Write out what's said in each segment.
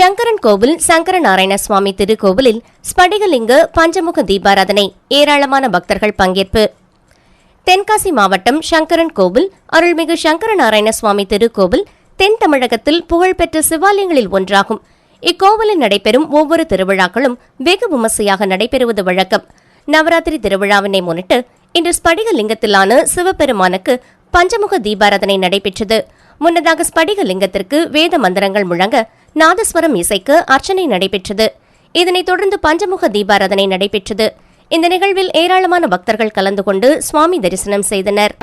சங்கரன் கோவில் சங்கரநாராயண சுவாமி திருக்கோவிலில் ஸ்படிகலிங்க பஞ்சமுக தீபாராதனை ஏராளமான பக்தர்கள் பங்கேற்பு. தென்காசி மாவட்டம் சங்கரன் கோவில் அருள்மிகு சங்கரநாராயண சுவாமி திருக்கோவில் தென் தமிழகத்தில் புகழ்பெற்ற சிவாலயங்களில் ஒன்றாகும். இக்கோவிலில் நடைபெறும் ஒவ்வொரு திருவிழாக்களும் வெகு விமர்சையாக நடைபெறுவது வழக்கம். நவராத்திரி திருவிழாவினை முன்னிட்டு இன்று ஸ்படிகலிங்கத்திலான சிவபெருமானுக்கு பஞ்சமுக தீபாராதனை நடைபெற்றது. முன்னதாக ஸ்படிகலிங்கத்திற்கு வேத மந்திரங்கள் முழங்க நாதஸ்வரம் இசைக்கு அர்ச்சனை நடைபெற்றது. இதனைத் தொடர்ந்து பஞ்சமுக தீபாராதனை நடைபெற்றது. இந்த நிகழ்வில் ஏராளமான பக்தர்கள் கலந்து கொண்டு சுவாமி தரிசனம் செய்தனர்.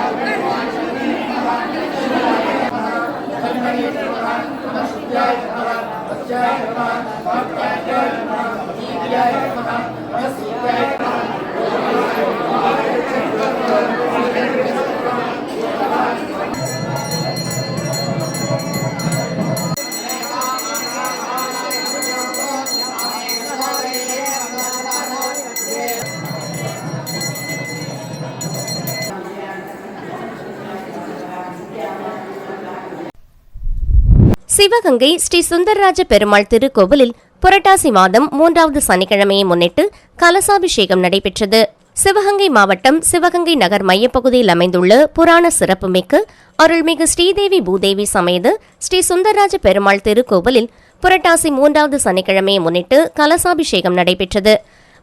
சிவகங்கை ஸ்ரீ சுந்தரராஜ பெருமாள் திருக்கோவிலில் புரட்டாசி மாதம் மூன்றாவது சனிக்கிழமையை முன்னிட்டு கலசாபிஷேகம் நடைபெற்றது. சிவகங்கை மாவட்டம் சிவகங்கை நகர் மையப்பகுதியில் அமைந்துள்ள புராண சிறப்புமிக்க அருள்மிகு ஸ்ரீதேவி பூதேவி சமேத ஸ்ரீ சுந்தரராஜ பெருமாள் திருக்கோவிலில் புரட்டாசி மூன்றாவது சனிக்கிழமையை முன்னிட்டு கலசாபிஷேகம் நடைபெற்றது.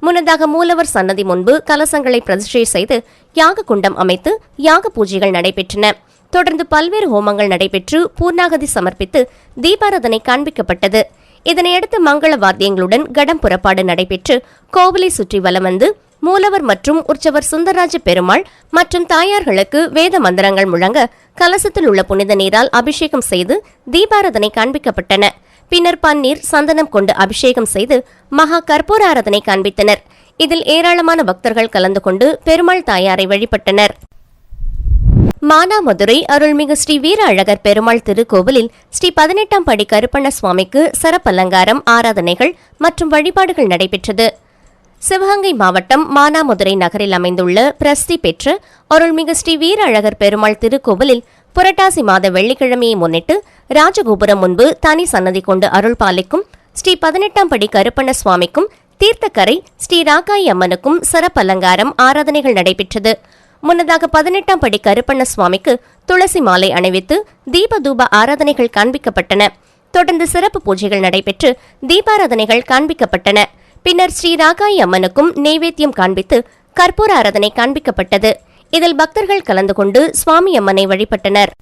முன்னதாக மூலவர் சன்னதி முன்பு கலசங்களை பிரதிஷ்டை செய்து யாக குண்டம் அமைத்து யாக பூஜைகள் நடைபெற்றன. தொடர்ந்து பல்வேறு ஹோமங்கள் நடைபெற்று பூர்ணாகதி சமர்ப்பித்து தீபாராதனை காண்பிக்கப்பட்டது. இதனையடுத்து மங்கள வாத்தியங்களுடன் கடம் புறப்பாடு நடைபெற்று கோவிலை சுற்றி வலம் வந்து மூலவர் மற்றும் உற்சவர் சுந்தரராஜ பெருமாள் மற்றும் தாயார்களுக்கு வேத மந்திரங்கள் முழங்க கலசத்தில் உள்ள புனித நீரால் அபிஷேகம் செய்து தீபாராதனை காண்பிக்கப்பட்டன. பின்னர் பன்னீர் சந்தனம் கொண்டு அபிஷேகம் செய்து மகா கற்பூர ஆராதனை காண்பித்தனர். இதில் ஏராளமான பக்தர்கள் கலந்து கொண்டு பெருமாள் தாயாரை வழிபட்டனர். மானாமதுரை அருள்மிகு ஸ்ரீ வீர அழகர் பெருமாள் திருக்கோவிலில் ஸ்ரீ பதினெட்டாம் படி கருப்பண்ண சுவாமிக்கு சரப்பலங்காரம் ஆராதனைகள் மற்றும் வழிபாடுகள் நடைபெற்றது. சிவகங்கை மாவட்டம் மானாமதுரை நகரில் அமைந்துள்ள பிரசித்தி பெற்ற அருள்மிகு ஸ்ரீ வீர அழகர் பெருமாள் திருக்கோவிலில் புரட்டாசி மாத வெள்ளிக்கிழமையை முன்னிட்டு ராஜகோபுரம் முன்பு தனி சன்னதி கொண்டு அருள் பாலிக்கும் ஸ்ரீ பதினெட்டாம் படி கருப்பண்ண சுவாமிக்கும் தீர்த்தக்கரை ஸ்ரீ ராக்காய் அம்மனுக்கும் சிறப்பலங்காரம் ஆராதனைகள் நடைபெற்றது. முன்னதாக பதினெட்டாம் படி கருப்பண்ண சுவாமிக்கு துளசி மாலை அணிவித்து தீப தூப ஆராதனைகள் காண்பிக்கப்பட்டன. தொடர்ந்து சிறப்பு பூஜைகள் நடைபெற்று தீபாராதனைகள் காண்பிக்கப்பட்டன. பின்னர் ஸ்ரீ ராகாயி அம்மனுக்கும் நெய்வேத்தியம் காண்பித்து கற்பூர ஆராதனை காண்பிக்கப்பட்டது. இதில் பக்தர்கள் கலந்து கொண்டு சுவாமி அம்மனை வழிபட்டனர்.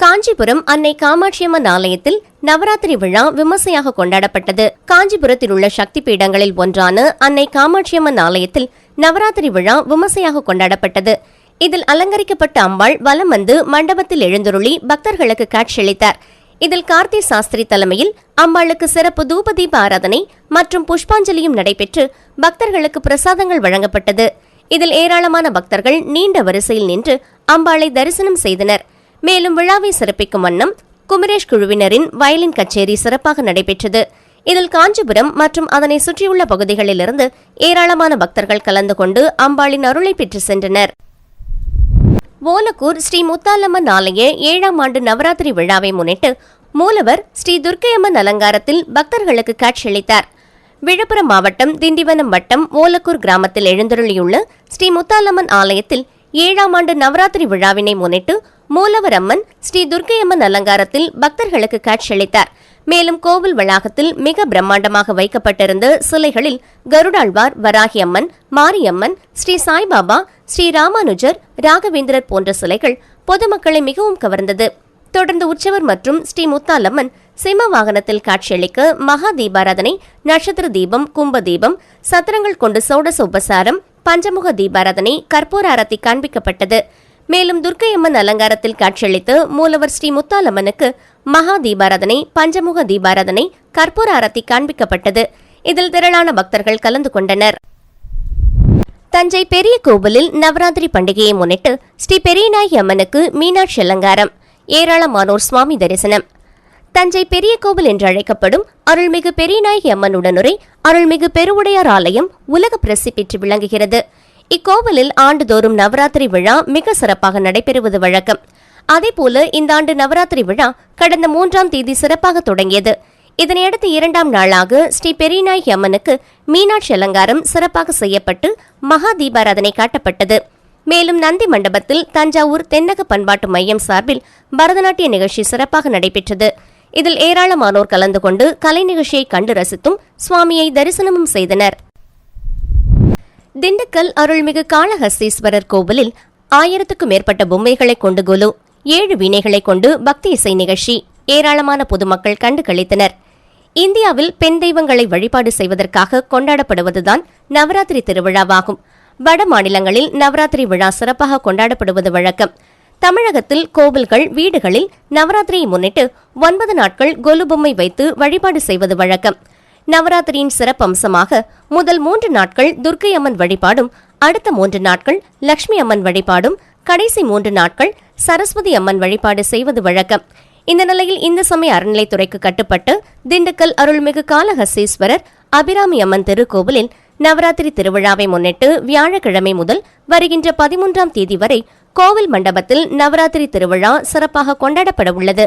காஞ்சிபுரம் அன்னை காமாட்சியம்மன் ஆலயத்தில் நவராத்திரி விழா விமர்சையாக கொண்டாடப்பட்டது. காஞ்சிபுரத்தில் உள்ள சக்தி பீடங்களில் ஒன்றான அன்னை காமாட்சியம்மன் ஆலயத்தில் நவராத்திரி விழா விமர்சையாக கொண்டாடப்பட்டது. இதில் அலங்கரிக்கப்பட்ட அம்பாள் வலம் வந்து மண்டபத்தில் எழுந்துருளி பக்தர்களுக்கு காட்சியளித்தார். இதில் கார்த்தி சாஸ்திரி தலைமையில் அம்பாளுக்கு சிறப்பு தூபதீப ஆராதனை மற்றும் புஷ்பாஞ்சலியும் நடைபெற்று பக்தர்களுக்கு பிரசாதங்கள் வழங்கப்பட்டது. இதில் ஏராளமான பக்தர்கள் நீண்ட வரிசையில் நின்று அம்பாளை தரிசனம் செய்தனர். மேலும் விழாவை சிறப்பிக்கும் வண்ணம் குமரேஷ் குழுவினரின் வயலின் கச்சேரி சிறப்பாக நடைபெற்றது. இதில் காஞ்சிபுரம் மற்றும் அதனை சுற்றியுள்ள பகுதிகளிலிருந்து ஏராளமான பக்தர்கள் கலந்து கொண்டு அம்பாளின் அருளை பெற்று சென்றனர். ஓலக்கூர் ஸ்ரீ முத்தாலம்மன் ஆலய ஏழாம் ஆண்டு நவராத்திரி விழாவை முன்னிட்டு மூலவர் ஸ்ரீ துர்க்கையம்மன் அலங்காரத்தில் பக்தர்களுக்கு காட்சியளித்தார் விழுப்புரம் மாவட்டம் திண்டிவனம் வட்டம் ஓலக்கூர் கிராமத்தில் எழுந்தருளியுள்ள ஸ்ரீ முத்தாலம்மன் ஆலயத்தில் ஏழாம் ஆண்டு நவராத்திரி விழாவினை முன்னிட்டு மூலவர் அம்மன் ஸ்ரீ துர்க்கையம்மன் அலங்காரத்தில் பக்தர்களுக்கு காட்சியளித்தார் மேலும் கோவில் வளாகத்தில் மிக பிரம்மாண்டமாக வைக்கப்பட்டிருந்த சிலைகளில் கருடாழ்வார் வராகி அம்மன் மாரியம்மன் ஸ்ரீ சாய்பாபா ஸ்ரீ ராமானுஜர் ராகவேந்திரர் போன்ற சிலைகள் பொதுமக்களை மிகவும் கவர்ந்தது. தொடர்ந்து உற்சவர் மற்றும் ஸ்ரீ முத்தாலம்மன் சிம்ம வாகனத்தில் காட்சியளிக்க மகா தீபாராதனை நட்சத்திர தீபம் கும்ப தீபம் சத்திரங்கள் கொண்டு சோடச உபசாரம் பஞ்சமுக தீபாராதனை கற்பூர ஆரத்தி காண்பிக்கப்பட்டது. மேலும் துர்க்கையம்மன் அலங்காரத்தில் காட்சியளித்து மூலவர் ஸ்ரீ முத்தாலம்மனுக்கு மகா தீபாராதனை பஞ்சமுக தீபாராதனை கற்பூர ஆரத்தி காண்பிக்கப்பட்டது. இதில் திரளான பக்தர்கள் கலந்து கொண்டனர். தஞ்சை பெரிய கோவிலில் நவராத்திரி பண்டிகையை முன்னிட்டு ஸ்ரீ பெரியநாயகி அம்மனுக்கு மீனாட்சி அலங்காரம் ஏராளமானோர் சுவாமி தரிசனம். தஞ்சை பெரிய கோவில் என்று அழைக்கப்படும் அருள்மிகு பெரியநாயகி அம்மன் உடனுரை அருள்மிகு பெருவுடையார் ஆலயம் உலக பிரசித்தி பெற்று விளங்குகிறது. இக்கோவிலில் ஆண்டுதோறும் நவராத்திரி விழா மிக சிறப்பாக நடைபெறுவது வழக்கம். அதேபோல இந்த ஆண்டு நவராத்திரி விழா கடந்த மூன்றாம் தேதி சிறப்பாக தொடங்கியது. இதனையடுத்து இரண்டாம் நாளாக ஸ்ரீ பெரியநாயகி அம்மனுக்கு மீனாட்சி அலங்காரம் சிறப்பாக செய்யப்பட்டு மகா தீபாராதனை காட்டப்பட்டது. மேலும் நந்தி மண்டபத்தில் தஞ்சாவூர் தென்னக பண்பாட்டு மையம் சார்பில் பரதநாட்டிய நிகழ்ச்சி சிறப்பாக நடைபெற்றது. இதில் ஏராளமானோர் கலந்து கொண்டு கலை நிகழ்ச்சியை கண்டு ரசித்தும் சுவாமியை தரிசனமும் செய்தனர். திண்டுக்கல் அருள்மிகு காளஹஸ்தீஸ்வரர் கோவிலில் ஆயிரத்துக்கும் மேற்பட்ட பொம்மைகளை கொண்டு குலு ஏழு வீணைகளை கொண்டு பக்தி இசை நிகழ்ச்சி ஏராளமான பொதுமக்கள் கண்டு கழித்தனர் இந்தியாவில் பெண் தெய்வங்களை வழிபாடு செய்வதற்காக கொண்டாடப்படுவதுதான் நவராத்திரி திருவிழாவாகும். வட மாநிலங்களில் நவராத்திரி விழா சிறப்பாக கொண்டாடப்படுவது வழக்கம். தமிழகத்தில் கோவில்கள் வீடுகளில் நவராத்திரியை முன்னிட்டு ஒன்பது நாட்கள் கொலு பொம்மை வைத்து வழிபாடு செய்வது வழக்கம். நவராத்திரியின் சிறப்பம்சமாக முதல் மூன்று நாட்கள் துர்க்கை அம்மன் வழிபாடும் அடுத்த மூன்று நாட்கள் லட்சுமி அம்மன் வழிபாடும் கடைசி மூன்று நாட்கள் சரஸ்வதி அம்மன் வழிபாடு செய்வது வழக்கம். இந்த நிலையில் இந்து சமய அறநிலைத்துறைக்கு கட்டுப்பட்டு திண்டுக்கல் அருள்மிகு காளஹஸ்தீஸ்வரர் அபிராமி அம்மன் திருக்கோவிலில் நவராத்திரி திருவிழாவை முன்னிட்டு வியாழக்கிழமை முதல் வருகின்ற பதிமூன்றாம் தேதி வரை கோவில் மண்டபத்தில் நவராத்திரி திருவிழா சிறப்பாக கொண்டாடப்பட உள்ளது.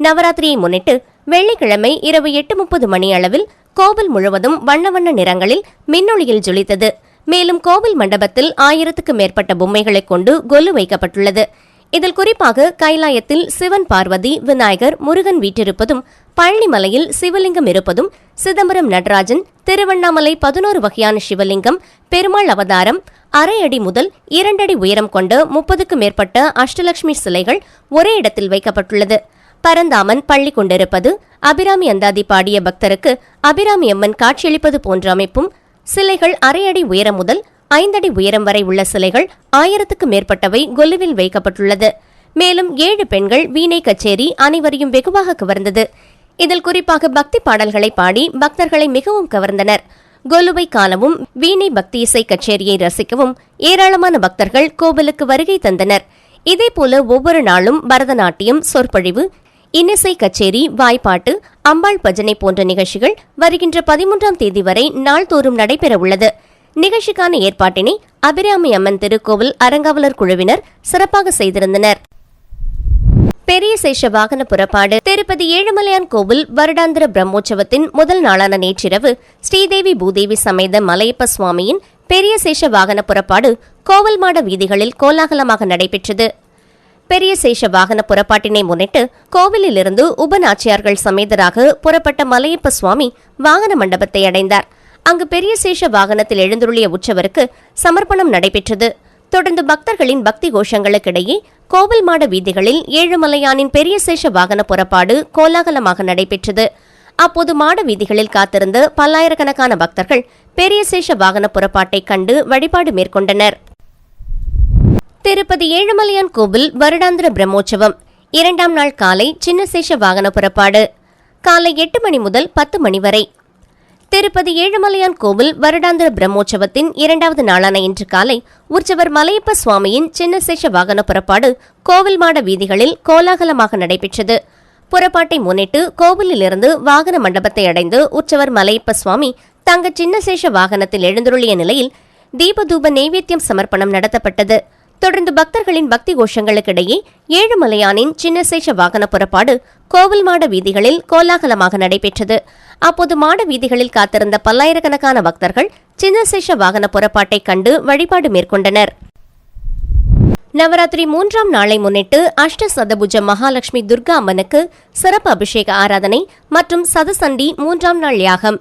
நவராத்திரியை முன்னிட்டு வெள்ளிக்கிழமை இரவு எட்டு முப்பது மணி அளவில் கோவில் முழுவதும் வண்ண வண்ண நிறங்களில் மின்னொளியில் ஜொலித்தது. மேலும் கோவில் மண்டபத்தில் ஆயிரத்துக்கு மேற்பட்ட பொம்மைகளை கொண்டு கொலு வைக்கப்பட்டுள்ளது. இதில் குறிப்பாக கைலாயத்தில் சிவன் பார்வதி விநாயகர் முருகன் வீற்றிருப்பதும் பழனிமலையில் சிவலிங்கம் இருப்பதும் சிதம்பரம் நடராஜன் திருவண்ணாமலை பதினோரு வகையான சிவலிங்கம் பெருமாள் அவதாரம் அரை அடி முதல் இரண்டடி உயரம் கொண்ட முப்பதுக்கும் மேற்பட்ட அஷ்டலட்சுமி சிலைகள் ஒரே இடத்தில் வைக்கப்பட்டுள்ளது. பரந்தாமன் பள்ளி கொண்டிருப்பது அபிராமி அந்தாதி பாடிய பக்தருக்கு அபிராமி அம்மன் காட்சியளிப்பது போன்ற அமைப்பும் சிலைகள் அரை அடி உயரம் முதல் ஐந்தடி உயரம் வரை உள்ள சிலைகள் ஆயிரத்துக்கு மேற்பட்டவை கொலுவில் வைக்கப்பட்டுள்ளது. மேலும் ஏழு பெண்கள் வீணை கச்சேரி அனைவரையும் வெகுவாக கவர்ந்தது. இதில் குறிப்பாக பக்தி பாடல்களை பாடி பக்தர்களை மிகவும் கவர்ந்தனர். கொலுவை காணவும் வீணை பக்தி இசை கச்சேரியை ரசிக்கவும் ஏராளமான பக்தர்கள் கோவிலுக்கு வருகை தந்தனர். இதேபோல ஒவ்வொரு நாளும் பரதநாட்டியம் சொற்பொழிவு இன்னிசை கச்சேரி வாய்ப்பாட்டு அம்பாள் பஜனை போன்ற நிகழ்ச்சிகள் வருகின்ற பதிமூன்றாம் தேதி வரை நாள்தோறும் நடைபெற உள்ளது நிகழ்ச்சிக்கான ஏற்பாட்டினை அபிராமி அம்மன் திருக்கோவில் அறங்காவலர் குழுவினர் சிறப்பாக செய்திருந்தனர். பெரிய சேஷ வாகன புறப்பாடு திருப்பதி ஏழுமலையான் கோவில் வருடாந்திர பிரம்மோற்சவத்தின் முதல் நாளான நேற்றிரவு ஸ்ரீதேவி பூதேவி சமேத மலையப்ப சுவாமியின் பெரிய சேஷ வாகன புறப்பாடு கோவில் மாட வீதிகளில் கோலாகலமாக நடைபெற்றது. பெரிய சேஷ வாகன புறப்பாட்டினை முன்னிட்டு கோவிலிலிருந்து உபநாச்சியார்கள் சமேதராக புறப்பட்ட மலையப்ப சுவாமி வாகன மண்டபத்தை அடைந்தார். அங்கு பெரிய சேஷ வாகனத்தில் எழுந்துருளிய உற்சவருக்கு சமர்ப்பணம் நடைபெற்றது. தொடர்ந்து பக்தர்களின் பக்தி கோஷங்களுக்கிடையே கோவில் மாட வீதிகளில் ஏழுமலையானின் பெரிய சேஷ வாகன புறப்பாடு கோலாகலமாக நடைபெற்றது. அப்போது மாட வீதிகளில் காத்திருந்த பல்லாயிரக்கணக்கான பக்தர்கள் பெரிய சேஷ வாகன புறப்பாட்டை கண்டு வழிபாடு மேற்கொண்டனர். திருப்பதி ஏழுமலையான் கோவில் வருடாந்திர பிரம்மோற்சவம். இரண்டாம் நாள் காலை சின்னசேஷ வாகன புறப்பாடு. காலை எட்டு மணி முதல் பத்து மணி வரை திருப்பதி ஏழுமலையான் கோவில் வருடாந்திர பிரம்மோற்சவத்தின் இரண்டாவது நாளான இன்று காலை உற்சவர் மலையப்ப சுவாமியின் சின்னசேஷ வாகன புறப்பாடு கோவில் மாட வீதிகளில் கோலாகலமாக நடைபெற்றது. புறப்பாட்டை முன்னிட்டு கோவிலிலிருந்து வாகன மண்டபத்தை அடைந்து உற்சவர் மலையப்ப சுவாமி தங்க சின்னசேஷ வாகனத்தில் எழுந்துருளிய நிலையில் தீபதூப நெய்வேத்தியம் சமர்ப்பணம் நடத்தப்பட்டது. தொடர்ந்து பக்தர்களின் பக்தி கோஷங்களுக்கிடையே ஏழுமலையானின் சின்னசேஷ வாகன புறப்பாடு கோவில் மாட வீதிகளில் கோலாகலமாக நடைபெற்றது. அப்போது மாட வீதிகளில் காத்திருந்த பல்லாயிரக்கணக்கான பக்தர்கள் சின்னசேஷ வாகன புறப்பாட்டை கண்டு வழிபாடு மேற்கொண்டனர். நவராத்திரி மூன்றாம் நாளை முன்னிட்டு அஷ்ட சதபுஜ மகாலட்சுமி துர்கா அம்மனுக்கு சிறப்பு அபிஷேக ஆராதனை மற்றும் சதசண்டி மூன்றாம் நாள் யாகம்.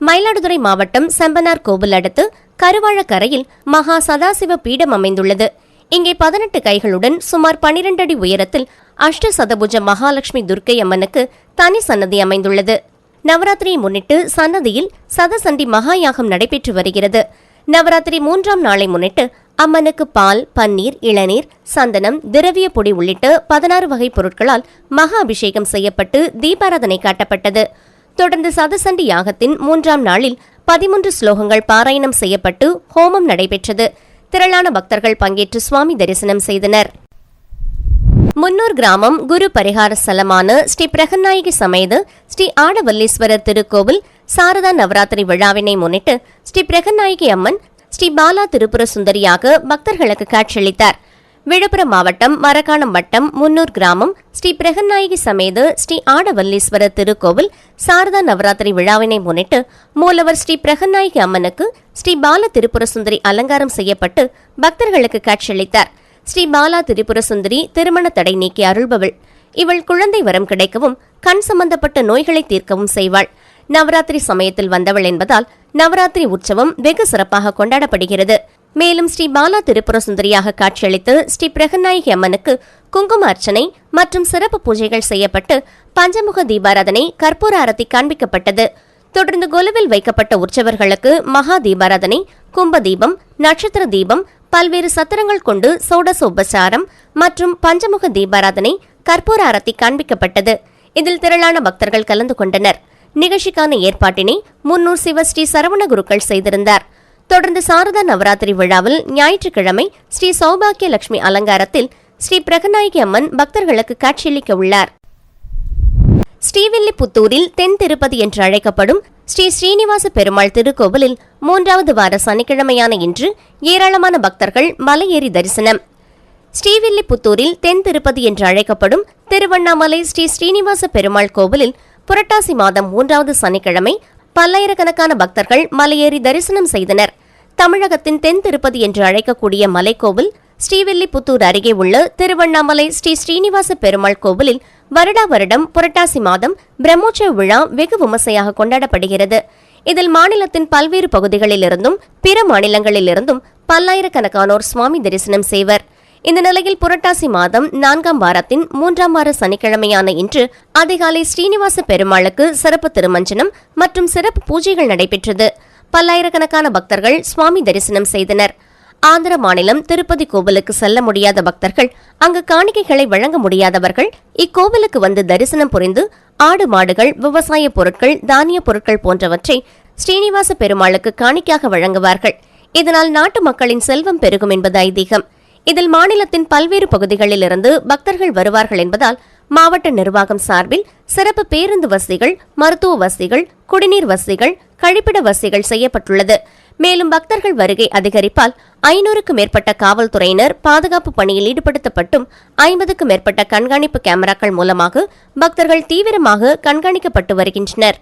மயிலாடுதுறை மாவட்டம் செம்பனார் கோவில் அடுத்து கருவாழக்கரையில் மகா சதாசிவ பீடம் அமைந்துள்ளது. இங்கே பதினெட்டு கைகளுடன் சுமார் பனிரெண்டு அடி உயரத்தில் அஷ்ட சதபுஜ மகாலட்சுமி துர்க்கை அம்மனுக்கு தனி சன்னதி அமைந்துள்ளது. நவராத்திரியை முன்னிட்டு சன்னதியில் சதசண்டி மகா யாகம் நடைபெற்று வருகிறது. நவராத்திரி மூன்றாம் நாளை முன்னிட்டு அம்மனுக்கு பால் பன்னீர் இளநீர் சந்தனம் திரவிய பொடி உள்ளிட்ட பதினாறு வகை பொருட்களால் மகா அபிஷேகம் செய்யப்பட்டு தீபாராதனை காட்டப்பட்டது. தொடர்ந்து சதசண்டி யாகத்தின் மூன்றாம் நாளில் பதிமூன்று ஸ்லோகங்கள் பாராயணம் செய்யப்பட்டு ஹோமம் நடைபெற்றது. திரளான பக்தர்கள் பங்கேற்று சுவாமி தரிசனம் செய்தனர். முன்னூர் கிராமம் குரு பரிகார ஸ்தலமான ஸ்ரீ பிரகநாயகி சமேத ஸ்ரீ ஆடவல்லீஸ்வரர் திருக்கோவில் சாரதா நவராத்திரி விழாவினை முன்னிட்டு ஸ்ரீ பிரகநாயகி அம்மன் ஸ்ரீ பாலா திருப்புர சுந்தரியாக பக்தர்களுக்கு காட்சியளித்தார். விழுப்புரம் மாவட்டம் மரக்காணம் வட்டம் முன்னூர் கிராமம் ஸ்ரீ பிரகநாயகி சமேத ஸ்ரீ ஆடவல்லீஸ்வரர் திருக்கோவில் சாரதா நவராத்திரி விழாவினை முன்னிட்டு மூலவர் ஸ்ரீ பிரகநாயகி அம்மனுக்கு ஸ்ரீ பால திரிபுர சுந்தரி அலங்காரம் செய்யப்பட்டு பக்தர்களுக்கு காட்சியளித்தார். ஸ்ரீ பாலா திரிபுர சுந்தரி திருமண தடை நீக்கி அருள்பவள். இவள் குழந்தை வரம் கிடைக்கவும் கண் சம்பந்தப்பட்ட நோய்களை தீர்க்கவும் செய்வாள். நவராத்திரி சமயத்தில் வந்தவள் என்பதால் நவராத்திரி உற்சவம் வெகு சிறப்பாக கொண்டாடப்படுகிறது. மேலும் ஸ்ரீ பாலா திரிபுர சுந்தரியாக காட்சியளித்து ஸ்ரீ பிரகநாயகி அம்மனுக்கு குங்கும அர்ச்சனை மற்றும் சிறப்பு பூஜைகள் செய்யப்பட்டு பஞ்சமுக தீபாராதனை கற்பூர அரத்தி காண்பிக்கப்பட்டது. தொடர்ந்து கொலுவில் வைக்கப்பட்ட உற்சவர்களுக்கு மகா தீபாராதனை கும்ப தீபம் நட்சத்திர தீபம் பல்வேறு சத்திரங்கள் கொண்டு சோடச உபசாரம் மற்றும் பஞ்சமுக தீபாராதனை கற்பூர அரத்தி காண்பிக்கப்பட்டது. இதில் திரளான பக்தர்கள் கலந்து கொண்டனர். நிகழ்ச்சிக்கான ஏற்பாட்டினை முன்னூர் சிவஸ்ரீ சரவண குருக்கள் செய்திருந்தார். தொடர்ந்து சாரதா நவராத்திரி விழாவில் ஞாயிற்றுக்கிழமை ஸ்ரீ சௌபாகிய லட்சுமி அலங்காரத்தில் ஸ்ரீ பிரகநாயகி அம்மன் பக்தர்களுக்கு காட்சியளிக்க உள்ளார். ஸ்ரீவில்லிபுத்தூரில் தென் திருப்பதி என்று அழைக்கப்படும் ஸ்ரீ ஸ்ரீனிவாச பெருமாள் திருக்கோவிலில் மூன்றாவது வார சனிக்கிழமையான இன்று ஏராளமான பக்தர்கள் மலையேறி தரிசனம். ஸ்ரீவில்லிபுத்தூரில் தென் திருப்பதி என்று அழைக்கப்படும் திருவண்ணாமலை ஸ்ரீ ஸ்ரீனிவாச பெருமாள் கோவிலில் புரட்டாசி மாதம் மூன்றாவது சனிக்கிழமை பல்லாயிரக்கணக்கான பக்தர்கள் மலையேறி தரிசனம் செய்தனர். தமிழகத்தின் தென் திருப்பதி என்று அழைக்கக்கூடிய மலைக்கோவில் ஸ்ரீவில்லிபுத்தூர் அருகே உள்ள திருவண்ணாமலை ஸ்ரீ ஸ்ரீனிவாச பெருமாள் கோவிலில் வருடா வருடம் புரட்டாசி மாதம் பிரம்மோற்சவ விழா வெகு விமர்சையாக கொண்டாடப்படுகிறது. இதில் மாநிலத்தின் பல்வேறு பகுதிகளிலிருந்தும் பிற மாநிலங்களிலிருந்தும் பல்லாயிரக்கணக்கானோர் சுவாமி தரிசனம் செய்வர். இந்த நிலையில் புரட்டாசி மாதம் நான்காம் வாரத்தின் மூன்றாம் வார சனிக்கிழமையான இன்று அதிகாலை ஸ்ரீனிவாச பெருமாளுக்கு சிறப்பு திருமஞ்சனம் மற்றும் சிறப்பு பூஜைகள் நடைபெற்றது. பல்லாயிரக்கணக்கான பக்தர்கள் சுவாமி தரிசனம் செய்தனர். ஆந்திர மாநிலம் திருப்பதி கோவிலுக்கு செல்ல முடியாத பக்தர்கள் அங்கு காணிக்கைகளை வழங்க முடியாதவர்கள் இக்கோவிலுக்கு வந்து தரிசனம் புரிந்து ஆடு மாடுகள் விவசாய பொருட்கள் தானிய பொருட்கள் போன்றவற்றை ஸ்ரீனிவாச பெருமாளுக்கு காணிக்கையாக வழங்குவார்கள். இதனால் நாட்டு மக்களின் செல்வம் பெருகும் என்பது ஐதீகம். இதில் மாநிலத்தின் பல்வேறு பகுதிகளிலிருந்து பக்தர்கள் வருவார்கள் என்பதால் மாவட்ட நிர்வாகம் சார்பில் சிறப்பு பேருந்து வசதிகள் மருத்துவ வசதிகள் குடிநீர் வசதிகள் கழிப்பிட வசதிகள் செய்யப்பட்டுள்ளது. மேலும் பக்தர்கள் வருகை அதிகரிப்பால் ஐநூறுக்கும் மேற்பட்ட காவல்துறையினர் பாதுகாப்பு பணியில் ஈடுபடுத்தப்பட்டும் ஐம்பதுக்கும் மேற்பட்ட கண்காணிப்பு கேமராக்கள் மூலமாக பக்தர்கள் தீவிரமாக கண்காணிக்கப்பட்டு வருகின்றனர்.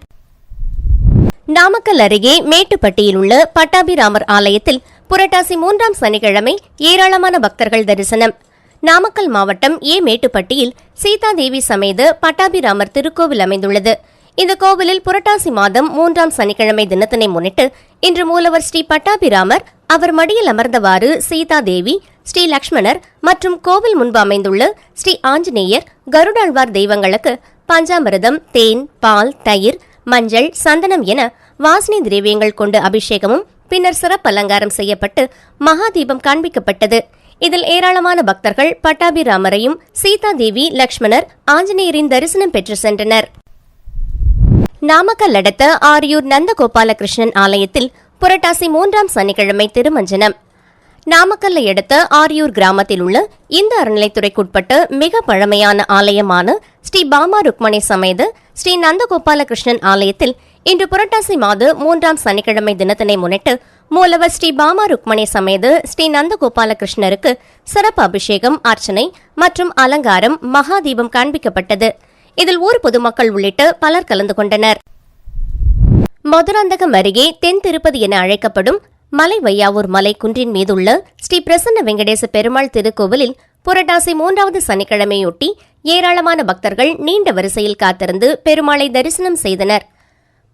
நாமக்கல் அருகே மேட்டுப்பட்டியில் உள்ள பட்டாபிராமர் ஆலயத்தில் புரட்டாசி மூன்றாம் சனிக்கிழமை ஏராளமான பக்தர்கள் தரிசனம். நாமக்கல் மாவட்டம் ஏ மேட்டுப்பட்டியில் சீதாதேவி சமேத பட்டாபிராமர் திருக்கோவில் அமைந்துள்ளது. இந்த கோவிலில் புரட்டாசி மாதம் மூன்றாம் சனிக்கிழமை தினத்தினை முன்னிட்டு இன்று மூலவர் ஸ்ரீ பட்டாபிராமர் அவர் மடியில் அமர்ந்தவாறு சீதாதேவி ஸ்ரீ லக்ஷ்மணர் மற்றும் கோவில் முன்பு அமைந்துள்ள ஸ்ரீ ஆஞ்சநேயர் கருடாழ்வார் தெய்வங்களுக்கு பஞ்சாமிரதம் தேன் பால் தயிர் மஞ்சள் சந்தனம் என வாசனை திரவியங்கள் கொண்டு அபிஷேகமும் பின்னர் சிறப்பு அலங்காரம் செய்யப்பட்டு மகாதீபம் காண்பிக்கப்பட்டது. இதில் ஏராளமான பக்தர்கள் பட்டாபிராமரையும் சீதா தேவி லக்ஷ்மணர் ஆஞ்சநேயரின் தரிசனம் பெற்று சென்றனர். நாமக்கல் அடுத்த ஆரியூர் நந்தகோபாலகிருஷ்ணன் ஆலயத்தில் புரட்டாசி மூன்றாம் சனிக்கிழமை திருமஞ்சனம். நாமக்கல்லை அடுத்த ஆரியூர் கிராமத்தில் உள்ள இந்த அறநிலைத்துறைக்குட்பட்ட மிக பழமையான ஆலயமான ஸ்ரீ பாமா ருக்மணி சமேத ஸ்ரீ நந்தகோபாலகிருஷ்ணன் ஆலயத்தில் இன்று புரட்டாசி மாத மூன்றாம் சனிக்கிழமை தினத்தினை முன்னிட்டு மூலவர் ஸ்ரீ பாமா ருக்மணி சமேத ஸ்ரீ நந்தகோபாலகிருஷ்ணருக்கு சிறப்பு அபிஷேகம் அர்ச்சனை மற்றும் அலங்காரம் மகாதீபம் காண்பிக்கப்பட்டது. இதில் ஊர் பொதுமக்கள் உள்ளிட்ட பலர் கலந்து கொண்டனர். மதுராந்தகம் அருகே தென் திருப்பதி என அழைக்கப்படும் மலை வையாவூர் மலை குன்றின் மீதுள்ள ஸ்ரீ பிரசன்ன வெங்கடேச பெருமாள் திருக்கோவிலில் புரட்டாசி மூன்றாவது சனிக்கிழமையொட்டி ஏராளமான பக்தர்கள் நீண்ட வரிசையில் காத்திருந்து பெருமாளை தரிசனம் செய்தனர்.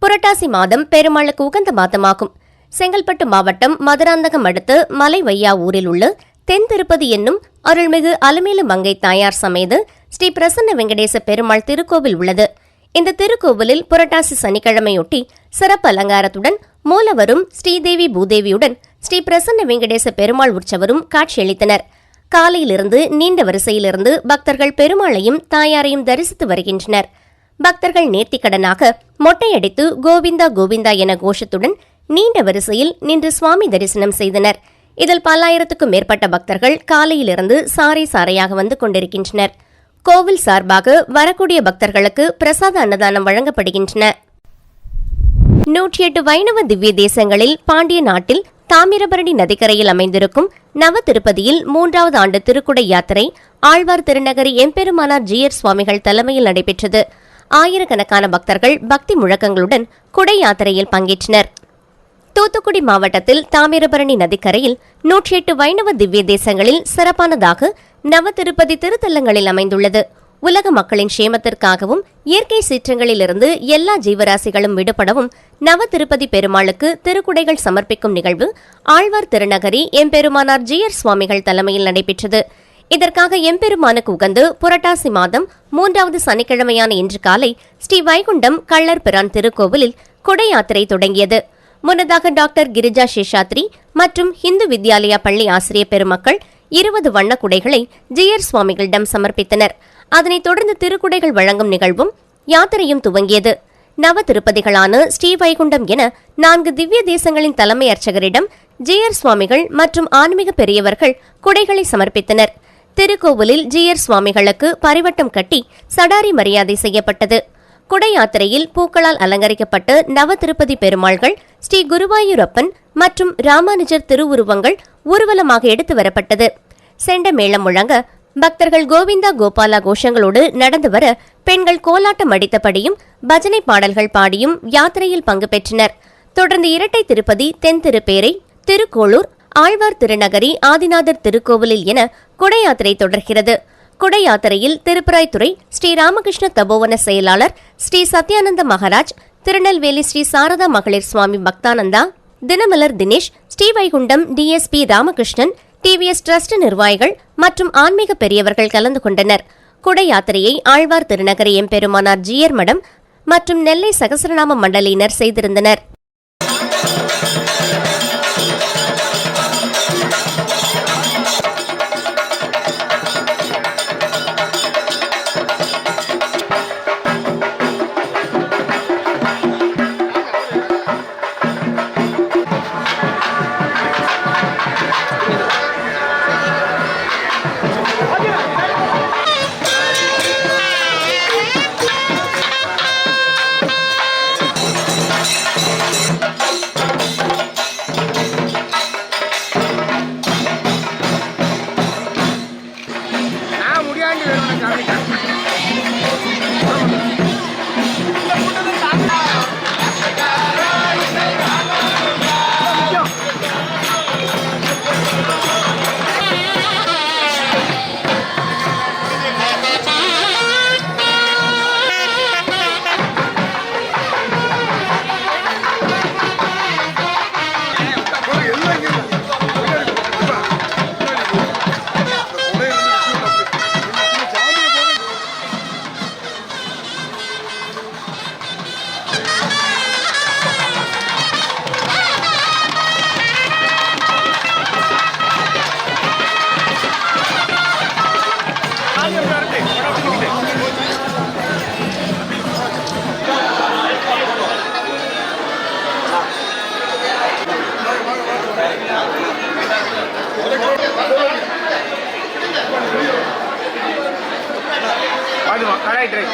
புரட்டாசி மாதம் பெருமாளுக்கு உகந்த மாதமாகும். செங்கல்பட்டு மாவட்டம் மதுராந்தகம் அடுத்து மலை ஊரில் உள்ள தென் திருப்பதி என்னும் அருள்மிகு அலமேலு மங்கை தாயார் சமேது ஸ்ரீ பிரசன்ன வெங்கடேச பெருமாள் திருக்கோவில் உள்ளது. இந்த திருக்கோவிலில் புரட்டாசி சனிக்கிழமையொட்டி சிறப்பு அலங்காரத்துடன் மூலவரும் ஸ்ரீதேவி பூதேவியுடன் ஸ்ரீ பிரசன்ன வெங்கடேச பெருமாள் உற்சவரும் காட்சியளித்தனர். காலையிலிருந்து நீண்ட வரிசையிலிருந்து பக்தர்கள் பெருமாளையும் தாயாரையும் தரிசித்து வருகின்றனர். பக்தர்கள் நேர்த்திக்கடனாக மொட்டையடித்து கோவிந்தா கோவிந்தா என கோஷத்துடன் நீண்ட வரிசையில் நின்று சுவாமி தரிசனம் செய்தனர். இதில் பல்லாயிரத்துக்கும் மேற்பட்ட பக்தர்கள் காலையிலிருந்து சாறை சாறையாக வந்து கொண்டிருக்கின்றனர். கோவில் சார்பாக வரக்கூடிய பக்தர்களுக்கு பிரசாத அன்னதானம் வழங்கப்படுகின்றன. நூற்றி எட்டு வைணவ திவ்ய தேசங்களில் பாண்டிய நாட்டில் தாமிரபரணி நதிக்கரையில் அமைந்திருக்கும் நவ திருப்பதியில் மூன்றாவது ஆண்டு திருக்குடை யாத்திரை ஆழ்வார் திருநகரி எம்பெருமானார் ஜீயர் சுவாமிகள் தலைமையில் நடைபெற்றது. ஆயிரக்கணக்கான பக்தர்கள் பக்தி முழக்கங்களுடன் குடை யாத்திரையில் பங்கேற்றனர். தூத்துக்குடி மாவட்டத்தில் தாமிரபரணி நதிக்கரையில் நூற்றி எட்டு வைணவ திவ்ய தேசங்களில் சிறப்பானதாக நவ திருப்பதி திருத்தலங்களில் அமைந்துள்ளது. உலக மக்களின் சேமத்திற்காகவும் இயற்கை சீற்றங்களிலிருந்து எல்லா ஜீவராசிகளும் விடுபடவும் நவ திருப்பதி பெருமாளுக்கு திருக்குடைகள் சமர்ப்பிக்கும் நிகழ்வு ஆழ்வார் திருநகரி எம்பெருமானார் ஜியர் சுவாமிகள் தலைமையில் நடைபெற்றது. இதற்காக எம்பெருமானுக்கு உகந்து புரட்டாசி மாதம் மூன்றாவது சனிக்கிழமையான இன்று காலை ஸ்ரீ வைகுண்டம் கள்ளர் பிரான் திருக்கோவிலில் குடை யாத்திரை தொடங்கியது. முன்னதாக டாக்டர் கிரிஜா சேஷாத்ரி மற்றும் ஹிந்து வித்யாலயா பள்ளி ஆசிரியர் பெருமக்கள் இருபது வண்ண குடைகளை ஜியர் சுவாமிகளிடம் சமர்ப்பித்தனர். அதனைத் தொடர்ந்து திருக்குடைகள் வழங்கும் நிகழ்வும் யாத்திரையும் துவங்கியது. நவ திருப்பதிகளான ஸ்ரீவைகுண்டம் என நான்கு திவ்ய தேசங்களின் தலைமை அர்ச்சகரிடம் ஜியர் சுவாமிகள் மற்றும் ஆன்மீக பெரியவர்கள் குடைகளை சமர்ப்பித்தனர். திருக்கோவிலில் ஜியர் சுவாமிகளுக்கு பரிவட்டம் கட்டி சடாரி மரியாதை செய்யப்பட்டது. குடை யாத்திரையில் பூக்களால் அலங்கரிக்கப்பட்டு நவ திருப்பதி பெருமாள்கள் ஸ்ரீ குருவாயூரப்பன் மற்றும் ராமானுஜர் திருவுருவங்கள் ஊர்வலமாக எடுத்து வரப்பட்டது. செண்ட மேளம் முழங்க பக்தர்கள் கோவிந்தா கோபாலா கோஷங்களோடு நடந்து வர பெண்கள் கோலாட்டம் அடித்தபடியும் பஜனை பாடல்கள் பாடியும் யாத்திரையில் பங்கு பெற்றனர். தொடர்ந்து இரட்டை திருப்பதி தென் திருப்பேரை திருக்கோளூர் ஆழ்வார் திருநகரி ஆதிநாதர் திருக்கோவிலில் என குடையாத்திரை தொடர்கிறது. குடையாத்திரையில் திருப்பராய்த்துறை ஸ்ரீ ராமகிருஷ்ண தபோவன செயலாளர் ஸ்ரீ சத்யானந்த மகாராஜ் திருநெல்வேலி ஸ்ரீ சாரதா மகளிர் Swami Bhaktananda Dinamalar Dinesh Srivaikuntam DSP Ramakrishnan TVS trust நிர்வாகிகள் மற்றும் ஆன்மீக பெரியவர்கள் கலந்து கொண்டனர். குடை யாத்திரையை ஆழ்வார் திருநகர் எம்பெருமானார் ஜியர் மடம் மற்றும் நெல்லை சகசரநாம மண்டலியினர் செய்திருந்தனர். பாதுமா ட்ரை